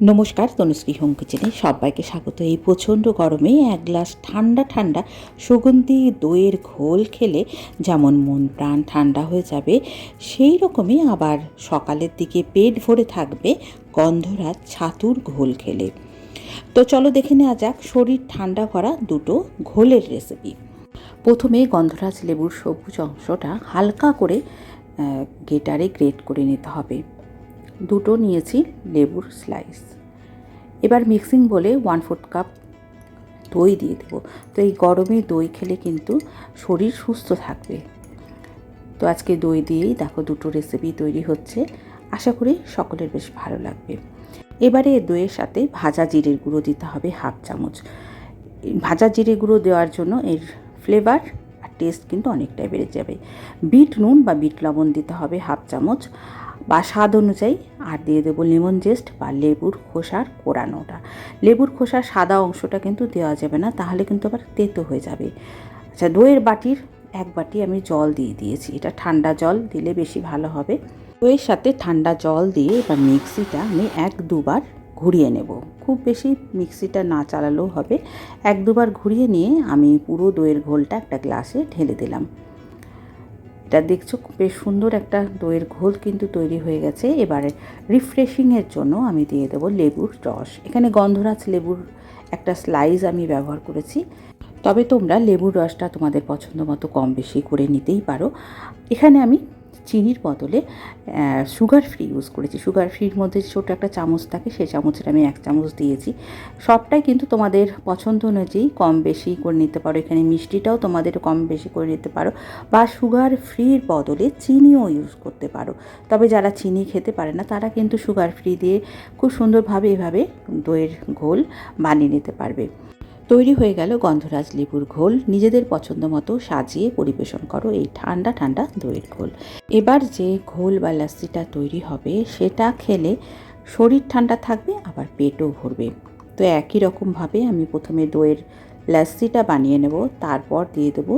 নমস্কার, তনুশ্রী হোম কিচেনে সবাইকে স্বাগত। এই প্রচণ্ড গরমে এক গ্লাস ঠান্ডা ঠান্ডা সুগন্ধি দইয়ের ঘোল খেলে যেমন মন প্রাণ ঠান্ডা হয়ে যাবে, সেই রকমই আবার সকালের দিকে পেট ভরে থাকবে গন্ধরাজ ছাতুর ঘোল খেলে। তো চলো দেখে নেওয়া যাক শরীর ঠান্ডা করা দুটো ঘোলের রেসিপি প্রথমে গন্ধরাজ লেবুর সবুজ অংশটা হালকা করে গেটারে গ্রেট করে নিতে হবে। দুটো নিয়েছি লেবুর স্লাইস এবার মিক্সিং বলে ওয়ান ফোর্থ কাপ দই দিয়ে দেবো। তো এই গরমে দই খেলে কিন্তু শরীর সুস্থ থাকবে। তো আজকে দই দিয়েই দেখো দুটো রেসিপি তৈরি হচ্ছে। আশা করি সকলের বেশ ভালো লাগবে। এবারে দইয়ের সাথে ভাজা জিরের গুঁড়ো দিতে হবে হাফ চামচ। ভাজা জিরে গুঁড়ো দেওয়ার জন্য এর ফ্লেভার আর টেস্ট কিন্তু অনেকটাই বেড়ে যাবে। বিট নুন বা বিট লবণ দিতে হবে হাফ চামচ। বা স্বাদ অনুযায়ী। আর দিয়ে দেবো লেমন জেস্ট বা লেবুর খোসার কোরানোটা। লেবুর খোসার সাদা অংশটা কিন্তু দেওয়া যাবে না, তাহলে কিন্তু আবার তেতো হয়ে যাবে। আচ্ছা দইয়ের বাটির এক বাটি আমি জল দিয়ে দিয়েছি। এটা ঠান্ডা জল দিলে বেশি ভালো হবে। দইয়ের সাথে ঠান্ডা জল দিয়ে এবার মিক্সিটা আমি এক দুবার ঘুরিয়ে নেব। খুব বেশি মিক্সিটা না চালালেও হবে। এক দুবার ঘুরিয়ে নিয়ে আমি পুরো দইয়ের ঘোলটা একটা গ্লাসে ঢেলে দিলাম। এটা দেখছ, বেশ সুন্দর একটা দইয়ের ঘোল কিন্তু তৈরি হয়ে গেছে। এবারে রিফ্রেশিংয়ের জন্য আমি দিয়ে দেবো লেবুর রস। এখানে গন্ধরাজ লেবুর একটা স্লাইস আমি ব্যবহার করেছি। তবে তোমরা লেবুর রসটা তোমাদের পছন্দ মতো কম বেশি করে নিতেই পারো। এখানে আমি চিনির বদলে সুগার ফ্রি ইউজ করেছি। সুগার ফ্রির মধ্যে ছোটো একটা চামচ থাকে সেই চামচের আমি এক চামচ দিয়েছি। সবটাই কিন্তু তোমাদের পছন্দ অনুযায়ী কম বেশি করে নিতে পারো। এখানে মিষ্টিটাও তোমাদের কম বেশি করে নিতে পারো বা সুগার ফ্রির বদলে চিনিও ইউজ করতে পারো। তবে যারা চিনি খেতে পারে না, তারা কিন্তু সুগার ফ্রি দিয়ে খুব সুন্দরভাবে এভাবে দইয়ের ঘোল বানিয়ে নিতে পারবে। তৈরি হয়ে গেল গন্ধরাজ লেবুর ঘোল। নিজেদের পছন্দ মতো সাজিয়ে পরিবেশন করো এই ঠান্ডা ঠান্ডা দইয়ের ঘোল। এবার যে ঘোল বা লাস্সিটা তৈরি হবে, সেটা খেলে শরীর ঠান্ডা থাকবে, আবার পেটও ভরবে। তো একই রকমভাবে আমি প্রথমে দইয়ের লাস্সিটা বানিয়ে নেব, তারপর দিয়ে দেবো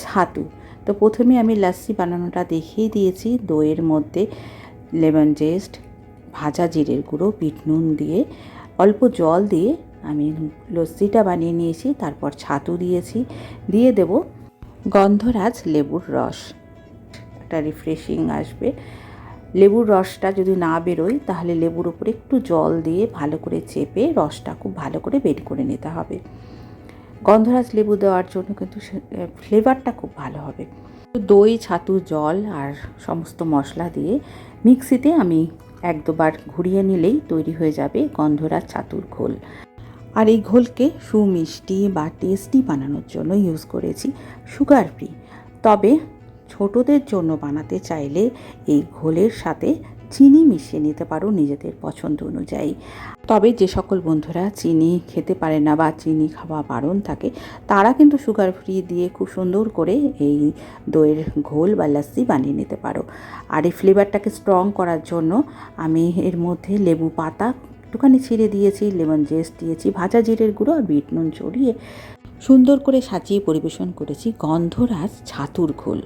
ছাতু। তো প্রথমে আমি লাস্সি বানানোটা দেখিয়ে দিয়েছি। দইয়ের মধ্যে লেমন জেস্ট, ভাজা জিরের গুঁড়ো, বিট নুন দিয়ে অল্প জল দিয়ে আমি লস্যিটা বানিয়ে নিয়েছি, তারপর ছাতু দিয়েছি, দিয়ে দেব গন্ধরাজ লেবুর রস। একটা রিফ্রেশিং আসবে। লেবুর রসটা যদি না বেরোয়, তাহলে লেবুর উপরে একটু জল দিয়ে ভালো করে চেপে রসটা খুব ভালো করে বের করে নিতে হবে। গন্ধরাজ লেবু দেওয়ার জন্য কিন্তু ফ্লেভারটা খুব ভালো হবে। দই, ছাতু, জল আর সমস্ত মশলা দিয়ে মিক্সিতে আমি এক দুবার ঘুরিয়ে নিলেই তৈরি হয়ে যাবে গন্ধরাজ ছাতুর ঘোল। আর এই ঘোলকে সুমিষ্টি বা টেস্টি বানানোর জন্য ইউজ করেছি সুগার ফ্রি তবে ছোটদের জন্য বানাতে চাইলে এই ঘোলের সাথে চিনি মিশিয়ে নিতে পারো নিজেদের পছন্দ অনুযায়ী। তবে যে সকল বন্ধুরা চিনি খেতে পারে না বা চিনি খাওয়া বারণ থাকে, তারা কিন্তু সুগার ফ্রি দিয়ে খুব সুন্দর করে এই দইয়ের ঘোল বা লাস্সি বানিয়ে নিতে পারো। আর এই ফ্লেভারটাকে স্ট্রং করার জন্য আমি এর মধ্যে লেবু পাতা একটুখানি ছিঁড়ে দিয়েছি, লেমন জেস্ট দিয়েছি, ভাজা জিরের গুঁড়ো আর বিট নুন ছড়িয়ে সুন্দর করে সাজিয়ে পরিবেশন করেছি গন্ধরাজ ছাতুর ঘোল,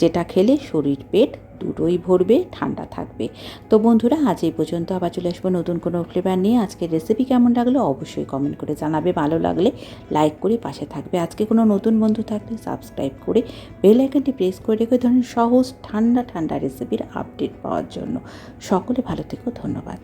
যেটা খেলে শরীর, পেট দুটোই ভরবে, ঠান্ডা থাকবে। তো বন্ধুরা, আজ এই পর্যন্ত আবার চলে আসব নতুন কোনো ফ্লেভার নিয়ে। আজকের রেসিপি কেমন লাগল অবশ্যই কমেন্ট করে জানাবে। ভালো লাগলে লাইক করে পাশে থাকবে। আজকে কোনো নতুন বন্ধু থাকলে সাবস্ক্রাইব করে বেল আইকনটি প্রেস করে রেখে ধরুন সহজ, ঠান্ডা ঠান্ডা রেসিপির আপডেট পাওয়ার জন্য। সকলে ভালো থেকো, ধন্যবাদ।